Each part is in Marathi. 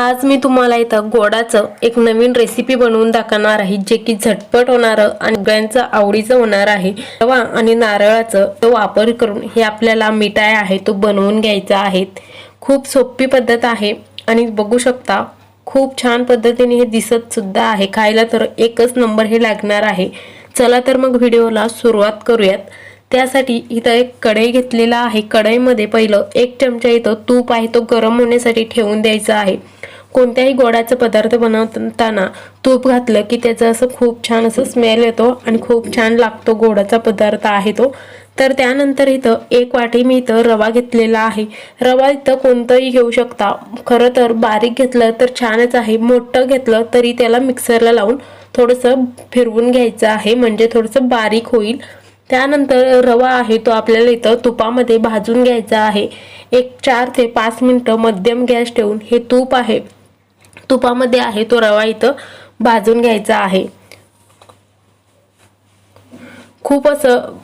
आज मी तुम्हाला इथं गोडाचं एक नवीन रेसिपी बनवून दाखवणार आहे जे की झटपट होणारं आणि सगळ्यांचं आवडीचं होणार आहे. रवा आणि नारळाचं तो वापर करून हे आपल्याला मिठाई आहे तो बनवून घ्यायचा आहे. खूप सोपी पद्धत आहे आणि बघू शकता खूप छान पद्धतीने हे दिसत सुद्धा आहे. खायला तर एकच नंबर हे लागणार आहे. चला तर मग व्हिडिओला सुरुवात करूयात. त्यासाठी इथं एक कढई घेतलेला आहे. कढईमध्ये पहिलं एक चमचा इथं तूप आहे. तो गरम होण्यासाठी ठेवून द्यायचा आहे. कोणत्याही गोडाचा पदार्थ बनवताना तूप घातलं की त्याचं असं खूप छान असं स्मेल येतो आणि खूप छान लागतो. गोडाचा पदार्थ आहे तो. तर त्यानंतर इथं एक वाटी मी इथं रवा घेतलेला आहे. रवा इथं कोणतंही घेऊ शकता. खरं तर बारीक घेतलं तर छानच आहे. मोठं घेतलं तरी त्याला मिक्सरला लावून थोडंसं फिरवून घ्यायचं आहे. म्हणजे थोडंसं बारीक होईल. त्यानंतर रवा आहे तो आपल्याला इथं तुपामध्ये भाजून घ्यायचा आहे. एक चार ते पाच मिनटं मध्यम गॅस ठेवून हे तूप आहे. तुपामध्ये आहे तो रवा इथं भाजून घ्यायचा आहे. खूप असं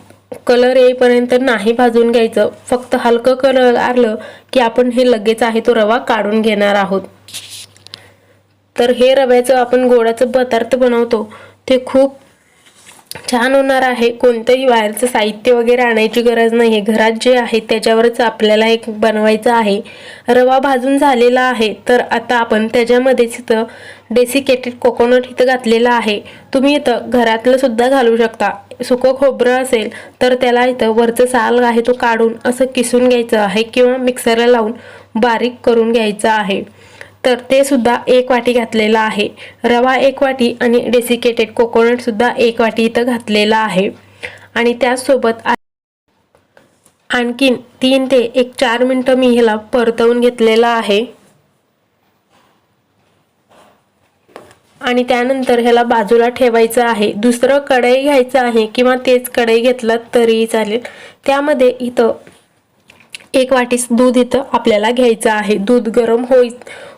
कलर येईपर्यंत नाही भाजून घ्यायचं. फक्त हलकं कलर आलं की आपण हे लगेच आहे तो रवा काढून घेणार आहोत. तर हे रव्याचं आपण गोडाचं पदार्थ बनवतो. ते खूप छान होणार आहे. कोणतंही बाहेरचं साहित्य वगैरे आणायची गरज नाही आहे घरात जे आहे त्याच्यावरच आपल्याला एक बनवायचं आहे. रवा भाजून झालेला आहे. तर आता आपण त्याच्यामध्येच इथं डेसिकेटेड कोकोनट इथं घातलेलं आहे. तुम्ही इथं घरातलं सुद्धा घालू शकता. सुकं खोबरं असेल तर त्याला इथं वरचं साल आहे तो काढून असं किसून घ्यायचं आहे किंवा मिक्सरला लावून बारीक करून घ्यायचं आहे. तर ते सुद्धा एक वाटी घातलेला आहे. रवा एक वाटी आणि डेसिकेटेड कोकोनट सुद्धा एक वाटी इथं घातलेला आहे. आणि त्याचसोबत आणखीन तीन ते एक चार मिनटं मी ह्याला परतवून घेतलेला आहे. आणि त्यानंतर ह्याला बाजूला ठेवायचं आहे. दुसरं कढई घ्यायचं आहे किंवा तेच कढई घेतलं तरीही चालेल. त्यामध्ये इथं एक वाटी दूध इथं आपल्याला घ्यायचं आहे. दूध गरम होई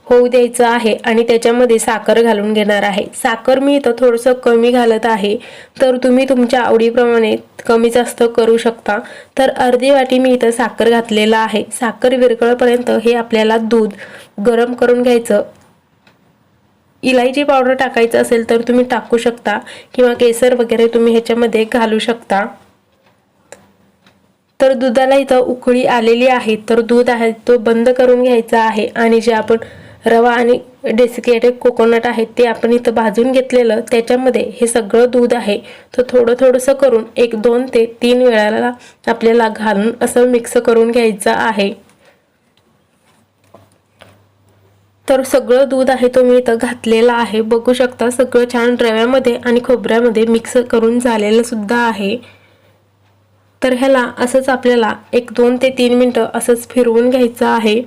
होऊ द्यायचं आहे आणि त्याच्यामध्ये साखर घालून घेणार आहे. साखर मी इथं थोडंसं कमी घालत आहे. तर तुम्ही तुमच्या आवडीप्रमाणे कमी जास्त करू शकता. तर अर्धी वाटी मी इथं साखर घातलेलं आहे. साखर विरकळपर्यंत हे आपल्याला दूध गरम करून घ्यायचं. इलायची पावडर टाकायचं असेल तर तुम्ही टाकू शकता किंवा केसर वगैरे तुम्ही ह्याच्यामध्ये घालू शकता. तर दुधाला इथं उकळी आलेली आहे. तर दूध आहे तो बंद करून घ्यायचा आहे आणि जे आपण रवा आणि डेसिकेटेड कोकोनट आहे ते आपण इथं भाजून घेतलेलं. त्याच्यामध्ये हे सगळं दूध आहे. तर थोडं थोडंसं करून एक दोन ते तीन वेळाला आपल्याला घालून असं मिक्स करून घ्यायचं आहे. तर सगळं दूध आहे तो मी इथं घातलेला आहे. बघू शकता सगळं छान रव्यामध्ये आणि खोबऱ्यामध्ये मिक्स करून झालेलं सुद्धा आहे. तर ह्याला असंच आपल्याला एक दोन ते तीन मिनटं असंच फिरवून घ्यायचं आहे.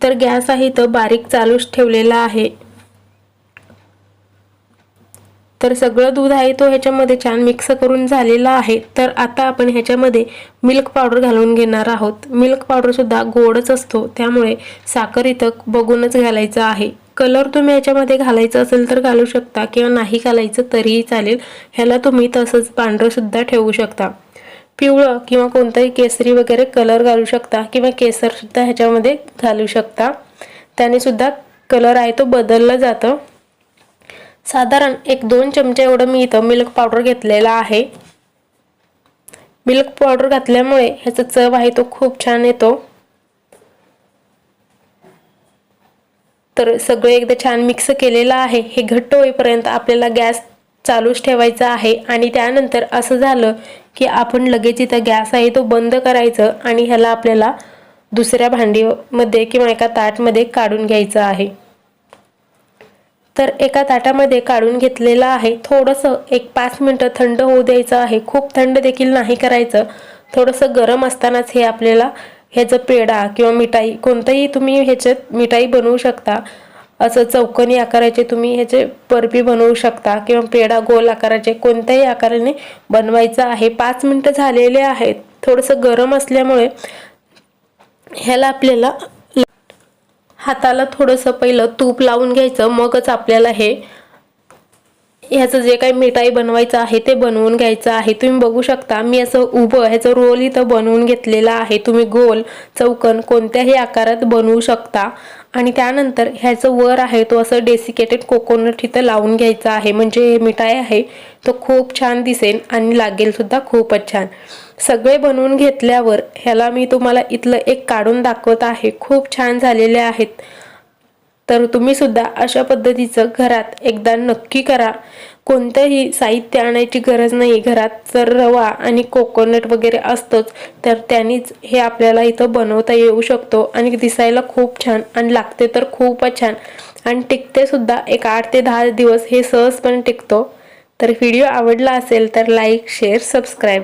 तर गॅस आहे तर बारीक चालूच ठेवलेला आहे. तर सगळं दूध आहे तो ह्याच्यामध्ये छान मिक्स करून झालेला आहे. तर आता आपण ह्याच्यामध्ये मिल्क पावडर घालून घेणार आहोत. मिल्क पावडरसुद्धा गोडच असतो त्यामुळे साखर इथं बघूनच घालायचं आहे. कलर तुम्ही ह्याच्यामध्ये घालायचं असेल तर घालू शकता किंवा नाही घालायचं तरीही चालेल. ह्याला तुम्ही तसंच पांढरंसुद्धा ठेवू शकता. पिवळं किंवा कोणताही केसरी वगैरे कलर घालू शकता किंवा केसरसुद्धा ह्याच्यामध्ये घालू शकता. त्याने सुद्धा कलर आहे तो बदलला जातं. साधारण एक दोन चमचे एवढं मी इथं मिल्क पावडर घेतलेला आहे. मिल्क पावडर घातल्यामुळे ह्याचा चव आहे तो खूप छान येतो. तर सगळं एकदा छान मिक्स केलेलं आहे. हे घट्ट होईपर्यंत आपल्याला गॅस चालूच ठेवायचा आहे. आणि त्यानंतर असं झालं की आपण लगेच इथं गॅस आहे तो बंद करायचं आणि ह्याला आपल्याला दुसऱ्या भांडीमध्ये किंवा एका ताटमध्ये काढून घ्यायचं आहे. तर एका ताटामध्ये काढून घेतलेलं आहे. थोडंसं एक पाच मिनटं थंड होऊ द्यायचं आहे. खूप थंड देखील नाही करायचं. थोडंसं गरम असतानाच हे आपल्याला ह्याचं पेढा किंवा मिठाई कोणतंही तुम्ही ह्याच्यात मिठाई बनवू शकता. असं चौकोनी आकाराचे तुम्ही ह्याचे बर्फी बनवू शकता किंवा पेढा गोल आकाराचे कोणत्याही आकाराने बनवायचं आहे. पाच मिनटं झालेले आहेत. थोडंसं गरम असल्यामुळे ह्याला आपल्याला हाताला थोडंसं पहिलं तूप लावून घ्यायचं. मगच आपल्याला हे ह्याचं जे काही मिठाई बनवायचं आहे ते बनवून घ्यायचं आहे. तुम्ही बघू शकता मी असं उभं ह्याचं रोल इथं बनवून घेतलेला आहे. तुम्ही गोल चौकन कोणत्याही आकारात बनवू शकता. आणि त्यानंतर ह्याचं वर आहे तो असं डेसिकेटेड कोकोनट इथं लावून घ्यायचा आहे. म्हणजे हे मिठाई आहे तो खूप छान दिसेल आणि लागेल सुद्धा खूपच छान. सगळे बनवून घेतल्यावर ह्याला मी तुम्हाला इथलं एक काढून दाखवत आहे. खूप छान झालेले आहेत. तर तुम्ही सुद्धा अशा पद्धतीचं घरात एकदा नक्की करा. कोणतंही साहित्य आणायची गरज नाही घरात जर रवा आणि कोकोनट वगैरे असतोच तर त्यांनीच हे आपल्याला इथं बनवता येऊ शकतो. आणि दिसायला खूप छान आणि लागते तर खूपच छान. आणि टिकते सुद्धा एक आठ ते दहा दिवस हे सहजपणे टिकतो. तर व्हिडिओ आवडला असेल तर लाईक शेअर सबस्क्राईब.